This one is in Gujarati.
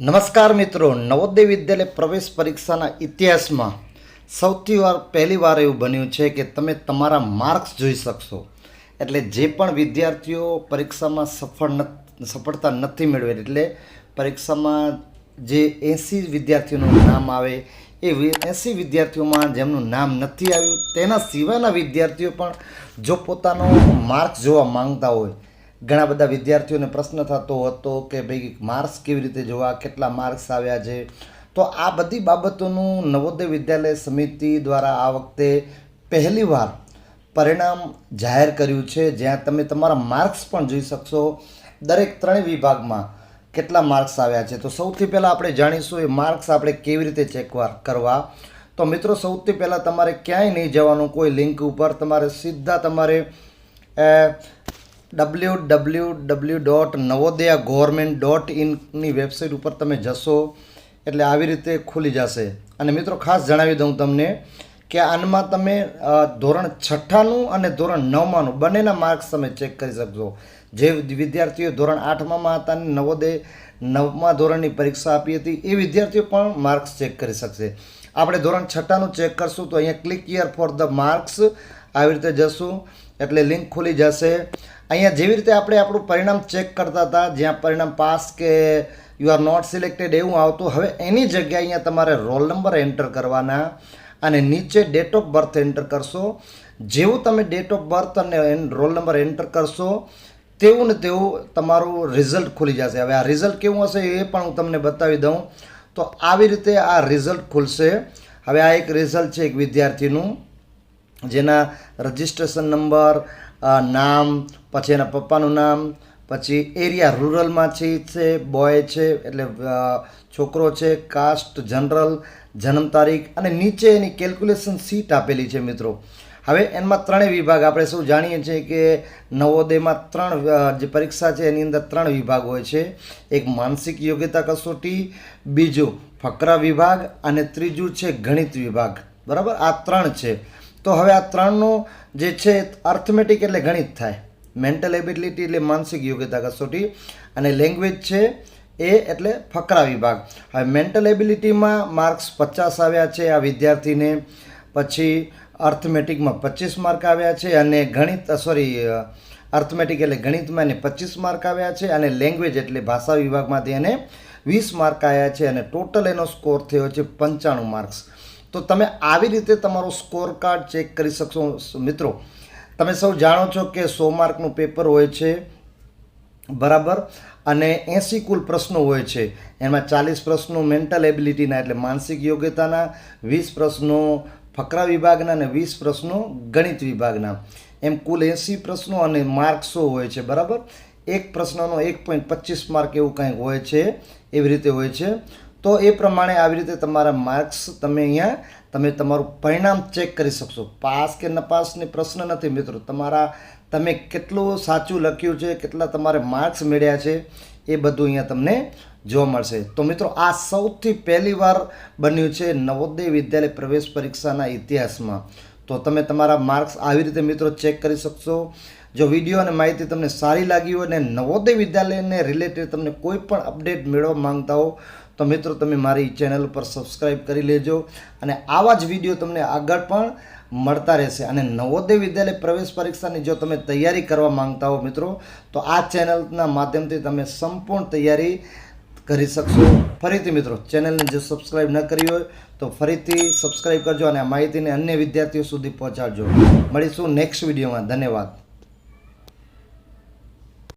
નમસ્કાર મિત્રો, નવોદય વિદ્યાલય પ્રવેશ પરીક્ષાના ઇતિહાસમાં સૌથી વાર પહેલી વાર એવું બન્યું છે કે તમે તમારા માર્ક્સ જોઈ શકશો. એટલે જે પણ વિદ્યાર્થીઓ પરીક્ષામાં સફળ સફળતા નથી મેળવે એટલે પરીક્ષામાં જે એંસી વિદ્યાર્થીઓનું નામ આવે, એ એંસી વિદ્યાર્થીઓમાં જેમનું નામ નથી આવ્યું, તેના સિવાયના વિદ્યાર્થીઓ પણ જો પોતાનો માર્ક્સ જોવા માંગતા હોય ઘણા બધા વિદ્યાર્થીઓને પ્રશ્ન થતો હતો કે ભાઈ માર્ક્સ કેવી રીતે જોવા, કેટલા માર્ક્સ આવ્યા છે? તો આ બધી બાબતોનું નવોદય વિદ્યાલય સમિતિ દ્વારા આ વખતે પહેલીવાર પરિણામ જાહેર કર્યું છે. જ્યાં તમે તમારા માર્ક્સ પણ જોઈ શકશો. દરેક ત્રણેય વિભાગમાં કેટલા માર્ક્સ આવ્યા છે? તો સૌથી પહેલાં આપણે જાણીશું એ માર્ક્સ આપણે કેવી રીતે ચેક કરવા. તો મિત્રો, સૌથી પહેલાં તમારે ક્યાંય નહીં જવાનું. કોઈ લિંક ઉપર તમારે સીધા તમારે W W W dot Navodaya government dot ઇનની website ઉપર તમે જશો, એટલે આવી રીતે ખુલી જશે. અને મિત્રો, ખાસ જણાવી દઉં તમને કે આનમાં તમે ધોરણ છઠ્ઠાનું અને ધોરણ નવમાનું બંનેના માર્ક્સ તમે ચેક કરી શકશો. જે વિદ્યાર્થીઓ ધોરણ આઠમામાં હતા અને નવોદય નવમા ધોરણની પરીક્ષા આપી હતી, એ વિદ્યાર્થીઓ પણ માર્ક્સ ચેક કરી શકશે. આપણે ધોરણ છઠ્ઠાનું ચેક કરશું તો અહીંયા click year for the marks, આવી રીતે જશું, એટલે લિંક ખુલી જશે. અહીંયા જેવી રીતે આપણે આપણું પરિણામ ચેક કરતા હતા, જ્યાં પરિણામ પાસ કે યુ આર નોટ સિલેક્ટેડ એવું આવતું, હવે એની જગ્યાએ અહીંયા તમારે રોલ નંબર એન્ટર કરવાના અને નીચે ડેટ ઓફ બર્થ એન્ટર કરશો. જેવું તમે ડેટ ઓફ બર્થ અને રોલ નંબર એન્ટર કરશો, તેવું ને તેવું તમારું રિઝલ્ટ ખુલી જશે. હવે આ રિઝલ્ટ કેવું હશે એ પણ હું તમને બતાવી દઉં. તો આવી રીતે આ રિઝલ્ટ ખુલશે. હવે આ એક રિઝલ્ટ છે એક વિદ્યાર્થીનું. જેના રજિસ્ટ્રેશન નંબર નામ, પછી એના પપ્પાનું નામ, પછી એરિયા રૂરલમાંથી છે બોય છે, એટલે છોકરો છે, કાસ્ટ, જનરલ, જન્મ તારીખ અને નીચે એની કેલ્ક્યુલેશન સીટ આપેલી છે મિત્રો. હવે એમાં ત્રણેય વિભાગ આપણે સૌ જાણીએ છીએ કે નવોદયમાં ત્રણ જે પરીક્ષા છે એની અંદર ત્રણ વિભાગ હોય છે. એક માનસિક યોગ્યતા કસોટી, બીજું ફકરા વિભાગ અને ત્રીજું છે ગણિત વિભાગ. બરાબર? આ ત્રણ છે. તો હવે આ ત્રણનું જે છે અર્થમેટિક એટલે ગણિત થાય. મેન્ટલ એબિલિટી એટલે માનસિક યોગ્યતા કસોટી અને લેંગ્વેજ છે એ એટલે ફકરા વિભાગ. હવે મેન્ટલ એબિલિટીમાં માર્ક્સ પચાસ આવ્યા છે આ વિદ્યાર્થીને. પછી અર્થમેટિકમાં પચીસ માર્ક આવ્યા છે અને ગણિત સોરી અર્થમેટિક એટલે ગણિતમાં એને પચીસ માર્ક આવ્યા છે અને લેંગ્વેજ એટલે ભાષા વિભાગમાંથી એને વીસ માર્ક આવ્યા છે અને ટોટલ એનો સ્કોર થયો છે પંચાણું માર્ક્સ તો તમે આવી રીતે તમારો સ્કોર કાર્ડ ચેક કરી શકશો, મિત્રો. તમે સૌ જાણો છો કે સો માર્કનું પેપર હોય છે, બરાબર? અને એંસી કુલ પ્રશ્નો હોય છે. એમાં ચાલીસ પ્રશ્નો મેન્ટલ એબિલિટીના એટલે માનસિક યોગ્યતાના, વીસ પ્રશ્નો ફકરા વિભાગના અને વીસ પ્રશ્નો ગણિત વિભાગના. એમ કુલ એંસી પ્રશ્નો અને માર્ક્સો હોય છે, બરાબર? એક પ્રશ્નનો એક પોઈન્ટ પચીસ માર્ક એવું કંઈક હોય છે, એવી રીતે હોય છે. તો એ પ્રમાણે આવી રીતે તમારા માર્ક્સ તમે અહીંયા, તમે તમારું પરિણામ ચેક કરી શકશો. પાસ કે નપાસની પ્રશ્ન નથી મિત્રો. તમારા, તમે કેટલું સાચું લખ્યું છે, કેટલા તમારે માર્ક્સ મેળ્યા છે, એ બધું અહીંયા તમને જોવા મળશે. તો મિત્રો, આ સૌથી પહેલીવાર બન્યું છે નવોદય વિદ્યાલય પ્રવેશ પરીક્ષાના ઇતિહાસમાં. તો તમે તમારા માર્ક્સ આવી રીતે મિત્રો ચેક કરી શકશો. જો વીડિયો અને માહિતી તમને સારી લાગી હોય અને નવોદય વિદ્યાલયને રિલેટેડ તમને કોઈ પણ અપડેટ મેળવવા માંગતા હો તો મિત્રો, તમે મારી ચેનલ ઉપર સબસ્ક્રાઈબ કરી લેજો અને આવા જ વીડિયો તમને આગળ પણ મળતા રહેશે. અને નવોદય વિદ્યાલય પ્રવેશ પરીક્ષાની જો તમે તૈયારી કરવા માંગતા હો મિત્રો, તો આ ચેનલના માધ્યમથી તમે સંપૂર્ણ તૈયારી કરી શકશો. ફરીથી મિત્રો ચેનલને જો સબસ્ક્રાઈબ ન કરી હોય, તો ફરીથી સબસ્ક્રાઈબ કરજો અને આ માહિતીને અન્ય વિદ્યાર્થીઓ સુધી પહોંચાડજો. મળીશું નેક્સ્ટ વિડીયોમાં ધન્યવાદ.